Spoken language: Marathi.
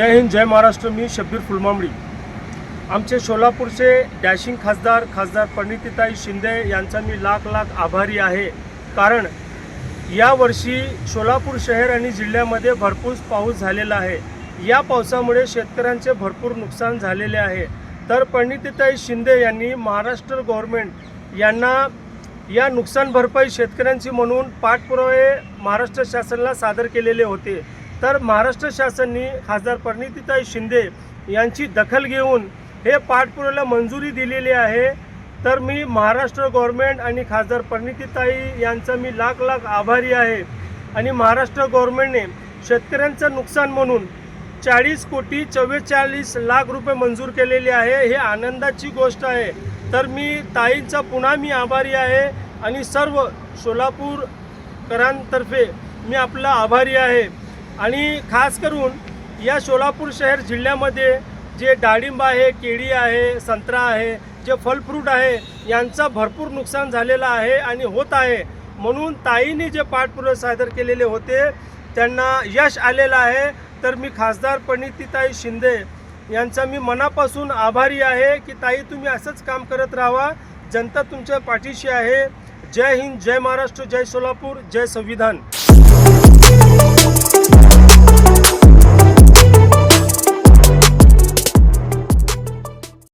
जय हिंद जय महाराष्ट्र. मी शब्बीर फुलमांबडी. आमचे सोलापूरचे डॅशिंग खासदार खासदार परिणितीताई शिंदे यांचा मी लाख लाख आभारी आहे. कारण यावर्षी सोलापूर शहर आणि जिल्ह्यामध्ये भरपूर पाऊस झालेला आहे. या पावसामुळे शेतकऱ्यांचे भरपूर नुकसान झालेले आहे. तर परिणितीताई शिंदे यांनी महाराष्ट्र गव्हर्मेंट यांना या नुकसान भरपाई शेतकऱ्यांची म्हणून पाठपुरावे महाराष्ट्र शासनाला सादर केलेले होते. तर महाराष्ट्र शासनाने खासदार परिणितीताई शिंदे यांची दखल घेऊन हे पाठपुराव्याला मंजुरी दिलेली आहे. तर मी महाराष्ट्र गव्हर्नमेंट आणि खासदार परिणितीताई यांचा मी लाख लाख आभारी आहे. आणि महाराष्ट्र गव्हर्नमेंटने शेतकऱ्यांचं नुकसान म्हणून चाळीस कोटी चव्वेचाळीस लाख रुपये मंजूर केलेले आहे. हे आनंदाची गोष्ट आहे. तर मी ताईंचा पुन्हा मी आभारी आहे. आणि सर्व सोलापूरकरांतर्फे मी आपला आभारी आहे. आणि खास करून या सोलापूर शहर जिल्ह्यामध्ये जे डाळिंब आहे केळी आहे संत्रा आहे जे फलफ्रूट आहे यांचा भरपूर नुकसान झालेलं आहे आणि होत आहे. म्हणून ताईंनी जे पाठपुरावे सादर केलेले होते त्यांना यश आलेलं आहे. तर मी खासदार परिणितीताई शिंदे यांचा मी मनापासून आभारी आहे की ताई तुम्ही असंच काम करत राहा. जनता तुमच्या पाठीशी आहे. जय हिंद जय महाराष्ट्र जय सोलापूर जय संविधान.